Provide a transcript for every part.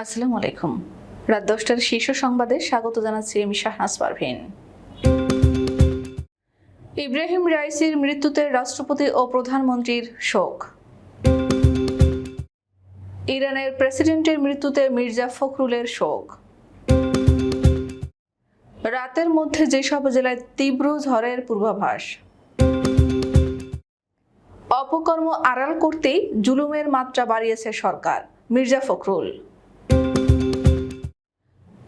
আসসালামু আলাইকুম। রাত দশটার শীর্ষ সংবাদে স্বাগত জানাচ্ছি আমি শাহনাজ পারভিন। ইব্রাহিম রাইসির মৃত্যুতে রাষ্ট্রপতি ও প্রধানমন্ত্রীর শোক। ইরানের প্রেসিডেন্টের মৃত্যুতে মির্জা ফখরুলের শোক। রাতের মধ্যে যেসব জেলায় তীব্র ঝড়ের পূর্বাভাস। অপকর্ম আড়াল করতেই জুলুমের মাত্রা বাড়িয়েছে সরকার, মির্জা ফখরুল।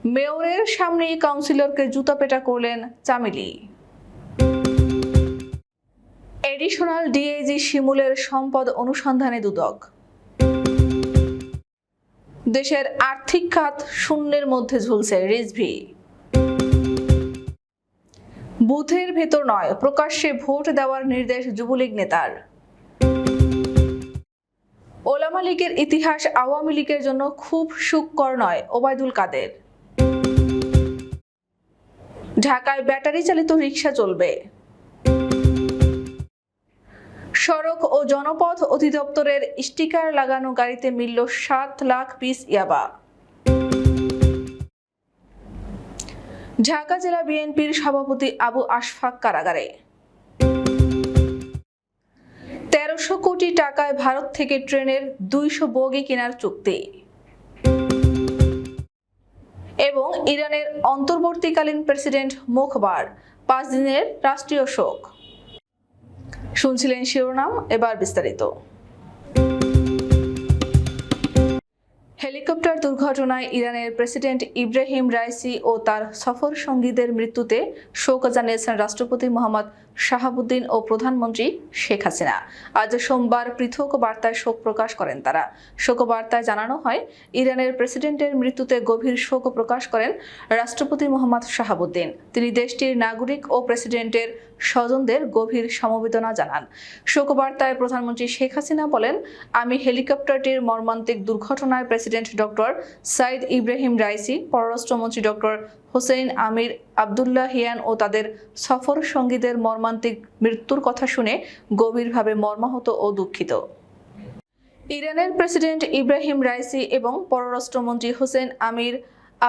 মেয়রের সামনেই কাউন্সিলরকে জুতাপেটা করলেন চামিলি। এডিশনাল ডিএজি শিমুলের সম্পদ অনুসন্ধানে দুদক। দেশের আর্থিক খাত শূন্যের মধ্যে ঝুলছে রিজভি। বুথের ভেতর নয়, প্রকাশ্যে ভোট দেওয়ার নির্দেশ যুবলীগ নেতার। ওলামা লীগের ইতিহাস আওয়ামী লীগের জন্য খুব সুখকর নয়, ওবায়দুল কাদের। ঢাকায় ব্যাটারি চালিত রিক্সা চলবে। সড়ক ও জনপথ অধিদপ্তরের স্টিকার লাগানো গাড়িতে মিলল সাত লাখ পিস ইয়াবা। ঢাকা জেলা বিএনপির সভাপতি আবু আশফাক কারাগারে। তেরোশো কোটি টাকায় ভারত থেকে ট্রেনের দুইশো বগি কেনার চুক্তি। ইরানের অন্তর্বর্তীকালীন প্রেসিডেন্ট মুখবার, পাঁচ দিনের রাষ্ট্রীয় শোক। শুনছিলেন শিরোনাম, এবার বিস্তারিত। হেলিকপ্টার দুর্ঘটনায় ইরানের প্রেসিডেন্ট ইব্রাহিম রাইসি ও তার সফর সঙ্গীদের মৃত্যুতে শোক জানিয়েছেন রাষ্ট্রপতি মোহাম্মদ শাহাবুদ্দিন ও প্রধানমন্ত্রী শেখ হাসিনা। আজ সোমবার পৃথক বার্তায় শোক প্রকাশ করেন তারা। শোক বার্তায় জানানো হয়, ইরানের প্রেসিডেন্টের মৃত্যুতে গভীর শোক প্রকাশ করেন রাষ্ট্রপতি মোহাম্মদ শাহাবুদ্দিন। তিনি দেশটির নাগরিক ও প্রেসিডেন্টের স্বজনদের গভীর সমবেদনা জানান। শোকবার্তায় প্রধানমন্ত্রী শেখ হাসিনা বলেন, আমি হেলিকপ্টারটির মর্মান্তিক দুর্ঘটনায় president doctor Saeed Ebrahim Raisi, পররাষ্ট্রমন্ত্রী doctor Hossein Amir Abdollahian ও তাদের সফর সঙ্গীদের মর্মান্তিক মৃত্যুর কথা শুনে গভীরভাবে মর্মাহত ও দুঃখিত। ইরানের প্রেসিডেন্ট ইব্রাহিম রাইসি এবং পররাষ্ট্রমন্ত্রী হোসেন আমির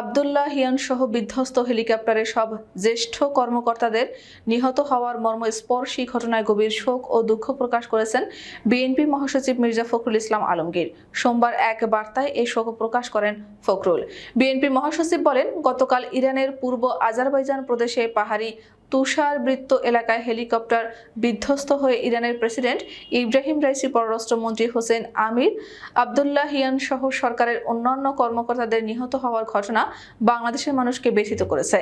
আবদুল্লাহ হিয়ান সহ বিধ্বস্ত হেলিকপ্টারের সব জ্যেষ্ঠ কর্মকর্তাদের নিহত হওয়ার মর্মস্পর্শী ঘটনায় গভীর শোক ও দুঃখ প্রকাশ করেছেন বিএনপি মহাসচিব মির্জা ফখরুল ইসলাম আলমগীর। সোমবার এক বার্তায় এই শোক প্রকাশ করেন ফখরুল। বিএনপি মহাসচিব বলেন, গতকাল ইরানের পূর্ব আজারবাইজান প্রদেশে পাহাড়ি তুষারবৃত্ত এলাকায় হেলিকপ্টার বিধ্বস্ত হয়ে ইরানের প্রেসিডেন্ট ইব্রাহিম রাইসি পররাষ্ট্রমন্ত্রী হোসেন আমির আবদুল্লাহ হিয়ান সহ সরকারের অন্যান্য কর্মকর্তাদের নিহত হওয়ার ঘটনা বাংলাদেশের মানুষকে ব্যথিত করেছে।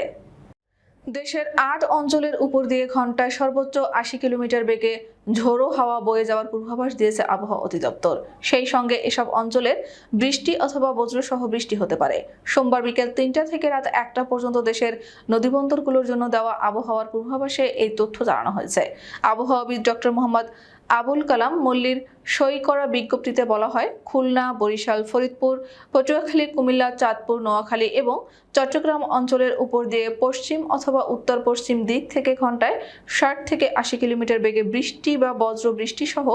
দেশের আট অঞ্চলের উপর দিয়ে ঘন্টায় সর্বোচ্চ আশি কিলোমিটার বেগে ঝোড়ো হাওয়া বয়ে যাওয়ার পূর্বাভাস দিয়েছে আবহাওয়া অধিদপ্তর। সেই সঙ্গে এসব অঞ্চলের বৃষ্টি অথবা বজ্রসহ বৃষ্টি হতে পারে। সোমবার বিকেল তিনটা থেকে রাত একটা পর্যন্ত দেশের নদীবন্দরগুলোর জন্য দেওয়া আবহাওয়ার পূর্বাভাসে এই তথ্য জানানো হয়েছে। আবহাওয়াবিদ ডক্টর মোহাম্মদ আবুল কালাম মল্লির সই করা বিজ্ঞপ্তিতে বলা হয়, খুলনা, বরিশাল, ফরিদপুর, পটুয়াখালী, কুমিল্লা, চাঁদপুর, নোয়াখালী এবং চট্টগ্রাম অঞ্চলের উপর দিয়ে পশ্চিম অথবা উত্তর পশ্চিম দিক থেকে ঘন্টায় ষাট থেকে আশি কিলোমিটার বেগে বৃষ্টি বা বজ্র বৃষ্টি সহ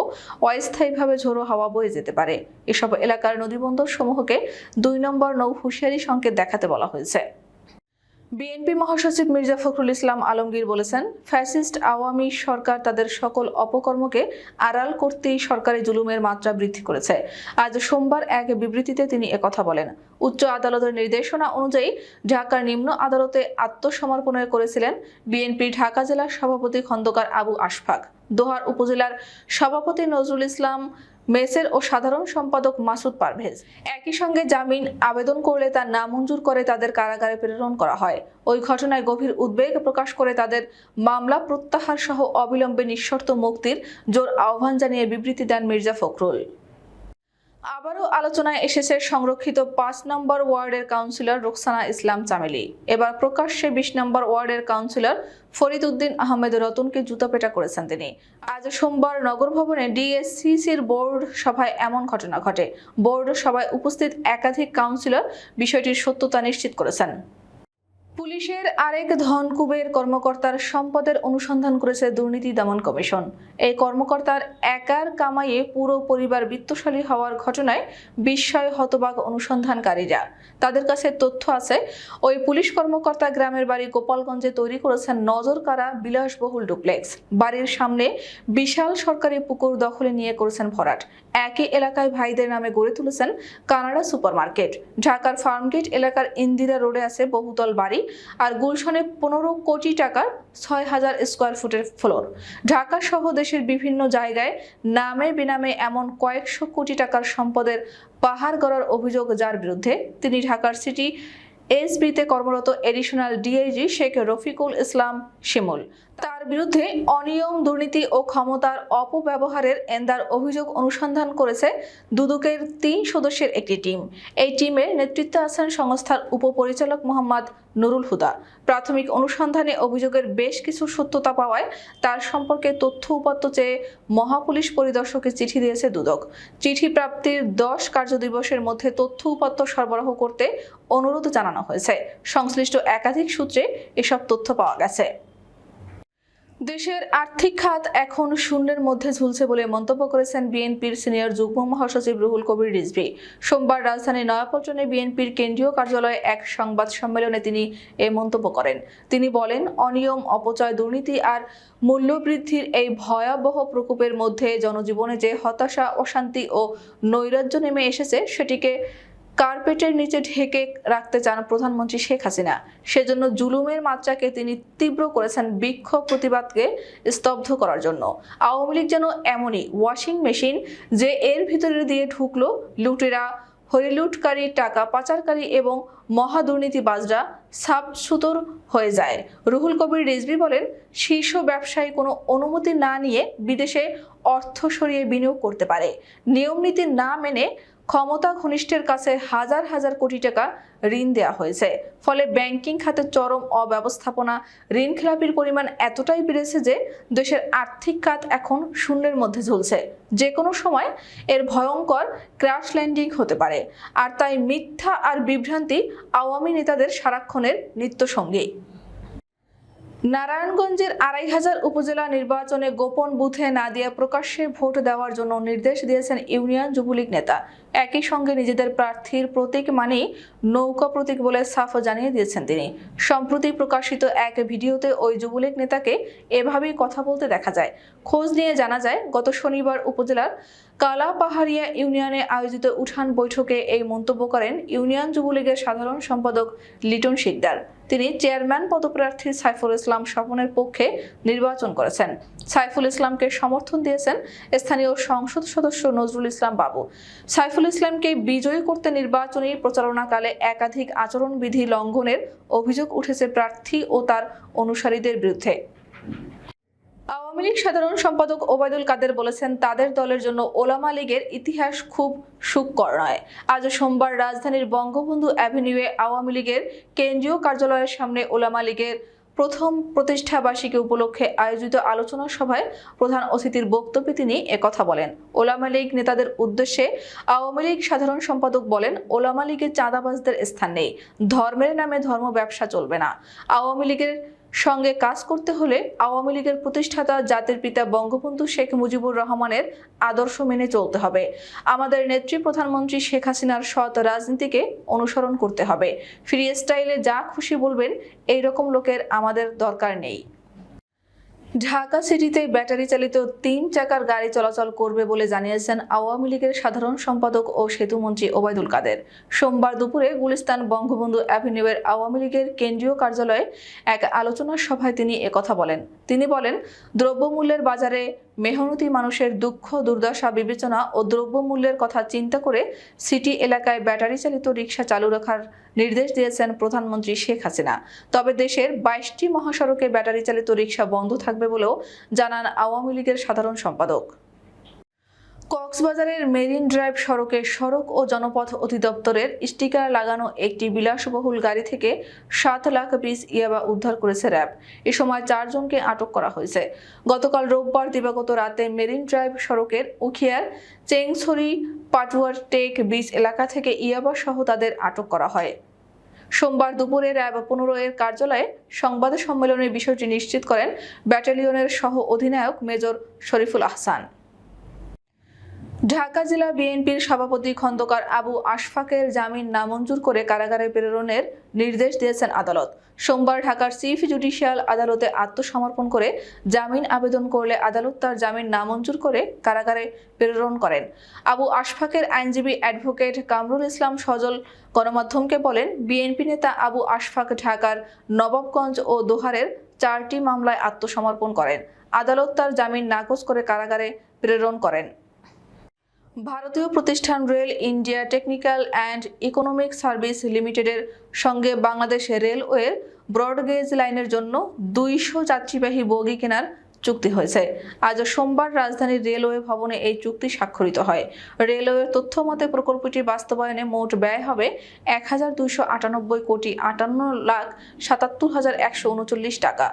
অস্থায়ীভাবে ঝোড়ো হাওয়া বয়ে যেতে পারে। এসব এলাকার নদীবন্দর সমূহকে দুই নম্বর নৌ হুঁশিয়ারি সংকেত দেখাতে বলা হয়েছে। বিএনপি মহাসচিব মির্জা ফখরুল ইসলাম আলমগীর বলেছেন, ফ্যাসিস্ট আওয়ামী সরকার তাদের সকল অপকর্মকে আড়াল করতেই সরকারি জুলুমের মাত্রা বৃদ্ধি করেছে। আজ সোমবার এক বিবৃতিতে তিনি একথা বলেন। উচ্চ আদালতের নির্দেশনা অনুযায়ী ঢাকার নিম্ন আদালতে আত্মসমর্পণ করেছিলেন বিএনপি ঢাকা জেলার সভাপতি খন্দকার আবু আশফাক। দোহার উপজেলার সভাপতি নজরুল ইসলাম, মেসের ও সাধারণ সম্পাদক মাসুদ পারভেজ। একই সঙ্গে জামিন আবেদন করলে তা নামঞ্জুর করে তাদের কারাগারে প্রেরণ করা হয়। ওই ঘটনায় গভীর উদ্বেগ প্রকাশ করে তাদের মামলা প্রত্যাহার সহ অবিলম্বে নিঃশর্ত মুক্তির জোর আহ্বান জানিয়ে বিবৃতি দেন মির্জা ফখরুল। আবারও আলোচনায় এসেছে সংরক্ষিত পাঁচ নম্বর ওয়ার্ডের কাউন্সিলর রোকসানা ইসলাম চামেলি। এবার প্রকাশ্যে বিশ নম্বর ওয়ার্ডের কাউন্সিলর ফরিদ উদ্দিন আহমেদ রতনকে জুতাপেটা করেছেন তিনি। আজ সোমবার নগর ভবনে ডিএসসিসির বোর্ড সভায় এমন ঘটনা ঘটে। বোর্ড সভায় উপস্থিত একাধিক কাউন্সিলর বিষয়টির সত্যতা নিশ্চিত করেছেন। পুলিশের আরেক ধনকুবের কর্মকর্তার সম্পদের অনুসন্ধান করেছে দুর্নীতি দমন কমিশন। এই কর্মকর্তার একার কামাইয়ে পুরো পরিবার বিত্তশালী হওয়ার ঘটনায় বিস্ময় হতবাক অনুসন্ধানকারীরা। তাদের কাছে তথ্য আছে, ওই পুলিশ কর্মকর্তা গ্রামের বাড়ি গোপালগঞ্জে তৈরি করেছেন নজরকাড়া বিলাসবহুল ডুপ্লেক্স। বাড়ির সামনে বিশাল সরকারি পুকুর দখলে নিয়ে করেছেন ভরাট। একই এলাকায় ভাইদের নামে গড়ে তুলেছেন কানাডা সুপারমার্কেট। ঢাকার ফার্মগেট এলাকার ইন্দিরা রোডে আছে বহুতল বাড়ি। আর গুলশনে পনেরো কোটি টাকার ছয় হাজার স্কোয়ার ফুটের ফ্লোর। ঢাকা সহ দেশের বিভিন্ন জায়গায় নামে বিনামে এমন কয়েকশো কোটি টাকার সম্পদের পাহাড় গড়ার অভিযোগ যার বিরুদ্ধে তিনি ঢাকার সিটি এসবিতে কর্মরত এডিশনাল ডিআইজি শেখ রফিকুল ইসলাম শিমুল। তার বিরুদ্ধে অনিয়ম, দুর্নীতি ও ক্ষমতার অপব্যবহারের এন্দার অভিযোগ অনুসন্ধান করেছে দুদকের তিন সদস্যের একটি টিম। এই টিমের নেতৃত্বে আছেন সংস্থার উপপরিচালক মোহাম্মদ নুরুল হুদা। প্রাথমিক অনুসন্ধানে অভিযোগের বেশ কিছু সত্যতা পাওয়ায় তার সম্পর্কে তথ্য উপাত্ত চেয়ে মহাপুলিশ পরিদর্শকে চিঠি দিয়েছে দুদক। চিঠি প্রাপ্তির দশ কার্যদিবসের মধ্যে তথ্য উপাত্ত সরবরাহ করতে অনুরোধ জানানো হয়েছে। সংশ্লিষ্ট একাধিক সূত্রে এসব তথ্য পাওয়া গেছে। দেশের আর্থিক খাত এখন শূন্যের মধ্যে ঝুলছে বলে মন্তব্য করেছেন বিএনপির সিনিয়র যুগ্ম মহাসচিব রুহুল কবির রিজভি। সোমবার রাজধানীর নয়াপল্টনে বিএনপির কেন্দ্রীয় কার্যালয়ে এক সংবাদ সম্মেলনে তিনি এ মন্তব্য করেন। তিনি বলেন, অনিয়ম, অপচয়, দুর্নীতি আর মূল্যবৃদ্ধির এই ভয়াবহ প্রকোপের মধ্যে জনজীবনে যে হতাশা, অশান্তি ও নৈরাজ্য নেমে এসেছে, সেটিকে কার্পেটের নিচে ঢেকে রাখতে চান প্রধানমন্ত্রী শেখ হাসিনা। সেজন্য জুলুমের মাত্রাকে তিনি তীব্র করেছেন বিক্ষোভ প্রতিবাদকে স্তব্ধ করার জন্য। আওয়ামী লীগ যেন এমনই ওয়াশিং মেশিন যে এর ভিতরে দিয়ে ঢুকলো লুটেরা হরিলুটকারী টাকা পাচারকারী এবং মহাদুর্নীতিবাজরা সাব সুতোর হয়ে যায়। রুহুল কবির রিজভি বলেন, শীর্ষ ব্যবসায়ী কোনো অনুমতি না নিয়ে বিদেশে অর্থ সরিয়ে বিনিয়োগ করতে পারে। নিয়মনীতি না মেনে ক্ষমতা ঘনিষ্ঠের কাছে হাজার হাজার কোটি টাকা ঋণ দেওয়া হয়েছে। ফলে ব্যাংকিং খাতে চরম অব্যবস্থাপনা, ঋণ খেলাপির পরিমাণ এতটাই বেড়েছে যে দেশের আর্থিক খাত এখন শূন্যের মধ্যে ঝুলছে। যে কোনো সময় এর ভয়ঙ্কর ক্র্যাশ ল্যান্ডিং হতে পারে। আর তাই মিথ্যা আর বিভ্রান্তি আওয়ামী নেতাদের সারাক্ষণের নিত্যসঙ্গী নারায়ণগঞ্জের আড়াই হাজার উপজেলা নির্বাচনে গোপন বুথে না দিয়ে প্রকাশ্যে ভোট দেওয়ার জন্য নির্দেশ দিয়েছেন ইউনিয়ন যুবলীগ নেতা। একই সঙ্গে নিজেদের প্রার্থীর প্রতীক মানেই নৌকা প্রতীক বলে সাফ জানিয়ে দিয়েছেন তিনি। সম্প্রতি প্রকাশিত এক ভিডিওতে ওই যুবলীগ নেতাকে এভাবেই কথা বলতে দেখা যায়। খোঁজ নিয়ে জানা যায়, গত শনিবার উপজেলার কালা পাহাড়িয়া ইউনিয়নে আয়োজিত উঠান বৈঠকে এই মন্তব্য করেন ইউনিয়ন যুবলীগের সাধারণ সম্পাদক লিটন শিকদার। তিনি চেয়ারম্যান পদপ্রার্থী সাইফুল ইসলাম স্বপনের পক্ষে নির্বাচন করেছেন। সাইফুল ইসলামকে সমর্থন দিয়েছেন স্থানীয় সংসদ সদস্য নজরুল ইসলাম বাবু। সাইফুল ইসলামকে বিজয়ী করতে নির্বাচনী প্রচারণাকালে একাধিক আচরণবিধি লঙ্ঘনের অভিযোগ উঠেছে প্রার্থী ও তার অনুসারীদের বিরুদ্ধে। আওয়ামী লীগ সাধারণ সম্পাদক ওবায়দুল কাদের বলেছেন, তাদের দলের জন্য ওলামা লীগের ইতিহাস খুব সুখকর নয়। আজ সোমবার রাজধানীর বঙ্গবন্ধু অ্যাভিনিউয়ে আওয়ামী লীগের কেন্দ্রীয় কার্যালয়ের সামনে ওলামা লীগের প্রথম প্রতিষ্ঠা বার্ষিকী উপলক্ষে আয়োজিত আলোচনা সভায় প্রধান অতিথির বক্তব্যে তিনি একথা বলেন। ওলামা লীগ নেতাদের উদ্দেশ্যে আওয়ামী লীগ সাধারণ সম্পাদক বলেন, ওলামা লীগের চাঁদাবাজদের স্থান নেই। ধর্মের নামে ধর্ম ব্যবসা চলবে না। আওয়ামী লীগের সঙ্গে কাজ করতে হলে আওয়ামী লীগের প্রতিষ্ঠাতা জাতির পিতা বঙ্গবন্ধু শেখ মুজিবুর রহমানের আদর্শ মেনে চলতে হবে। আমাদের নেত্রী প্রধানমন্ত্রী শেখ হাসিনার সৎ রাজনীতিকে অনুসরণ করতে হবে। ফ্রি স্টাইলে যা খুশি বলবেন এই রকম লোকের আমাদের দরকার নেই। ঢাকা সিটিতে ব্যাটারি চালিত তিন চাকার গাড়ি চলাচল করবে বলে জানিয়েছেন আওয়ামী লীগের সাধারণ সম্পাদক ও সেতুমন্ত্রী ওবায়দুল কাদের। সোমবার দুপুরে গুলিস্তান বঙ্গবন্ধু অ্যাভিনিউয়ের আওয়ামী লীগের কেন্দ্রীয় কার্যালয়ে এক আলোচনা সভায় তিনি একথা বলেন। তিনি বলেন, দ্রব্যমূল্যের বাজারে মেহনতি মানুষের দুঃখ, দুর্দশা, বিবেচনা ও দ্রব্যমূল্যের কথা চিন্তা করে সিটি এলাকায় ব্যাটারি চালিত রিক্সা চালু রাখার নির্দেশ দিয়েছেন প্রধানমন্ত্রী শেখ হাসিনা। তবে দেশের বাইশটি মহাসড়কে ব্যাটারি চালিত রিক্সা বন্ধ থাকবে বলেও জানান আওয়ামী লীগের সাধারণ সম্পাদক। কক্সবাজারের মেরিন ড্রাইভ সড়কে সড়ক ও জনপথ অধিদপ্তরের স্টিকার লাগানো একটি বিলাসবহুল গাড়ি থেকে সাত লাখ পিস ইয়াবা উদ্ধার করেছে র্যাব। এ সময় চারজনকে আটক করা হয়েছে। গতকাল রোববার দিবাগত রাতে মেরিন ড্রাইভ সড়কের উখিয়ার, চেংছড়ি, পাটুয়ার টেক বিচ এলাকা থেকে ইয়াবা সহ তাদের আটক করা হয়। সোমবার দুপুরে র্যাব পনেরো এর কার্যালয়ে সংবাদ সম্মেলনে বিষয়টি নিশ্চিত করেন ব্যাটালিয়নের সহ অধিনায়ক মেজর শরীফুল আহসান। ঢাকা জেলা বিএনপির সভাপতি খন্দকার আবু আশফাকের জামিন নামঞ্জুর করে কারাগারে প্রেরণের নির্দেশ দিয়েছেন আদালত। সোমবার ঢাকার চিফ জুডিশিয়াল আদালতে আত্মসমর্পণ করে জামিন আবেদন করলে আদালত তার জামিন নামঞ্জুর করে কারাগারে প্রেরণ করেন। আবু আশফাকের আইনজীবী অ্যাডভোকেট কামরুল ইসলাম সজল গণমাধ্যমকে বলেন, বিএনপি নেতা আবু আশফাক ঢাকার নবাবগঞ্জ ও দোহারের চারটি মামলায় আত্মসমর্পণ করেন। আদালত তার জামিন নাকচ করে কারাগারে প্রেরণ করেন। ভারতীয় প্রতিষ্ঠান Rail India Technical and Economic Service লিমিটেডের সঙ্গে বাংলাদেশ রেলওয়ের ব্রডগেজ লাইনের জন্য দুইশো যাত্রীবাহী বগি কেনার চুক্তি হয়েছে। আজ সোমবার রাজধানীর রেলওয়ে ভবনে এই চুক্তি স্বাক্ষরিত হয়। রেলওয়ের তথ্য মতে প্রকল্পটি বাস্তবায়নে মোট ব্যয় হবে এক হাজার দুইশো আটানব্বই কোটি আটান্ন লাখ সাতাত্তর হাজার একশো উনচল্লিশ টাকা।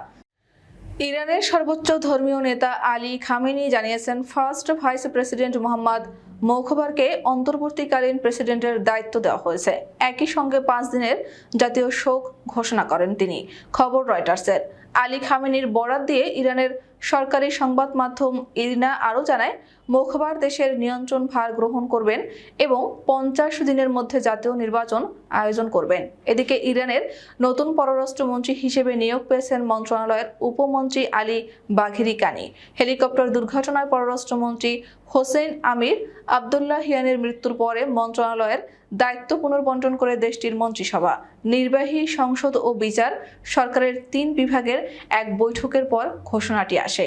ইরানের সর্বোচ্চ ধর্মীয় নেতা আলী খামেনি জানিয়েছেন, ফার্স্ট ভাইস প্রেসিডেন্ট মোহাম্মদ মৌখবারকে অন্তর্বর্তীকালীন প্রেসিডেন্টের দায়িত্ব দেওয়া হয়েছে। একই সঙ্গে পাঁচ দিনের জাতীয় শোক ঘোষণা করেন তিনি। খবর রয়টার্সের। আলী খামেনির বরাত দিয়ে ইরানের সরকারি সংবাদ মাধ্যম ইরিনা আরও জানায় মোখবার দেশের নিয়ন্ত্রণ ভার গ্রহণ করবেন এবং পঞ্চাশ দিনের মধ্যে জাতীয় নির্বাচন আয়োজন করবেন। এদিকে ইরানের নতুন পররাষ্ট্রমন্ত্রী হিসেবে নিয়োগ পেয়েছেন মন্ত্রণালয়ের উপমন্ত্রী আলী বাঘিরি কানি হেলিকপ্টার দুর্ঘটনায় পররাষ্ট্রমন্ত্রী হোসেন আমির আবদুল্লাহ হিয়ানের মৃত্যুর পরে মন্ত্রণালয়ের দায়িত্ব পুনর্বন্টন করে দেশটির মন্ত্রিসভা। নির্বাহী সংসদ ও বিচার সরকারের তিন বিভাগের এক বৈঠকের পর ঘোষণাটি আসে।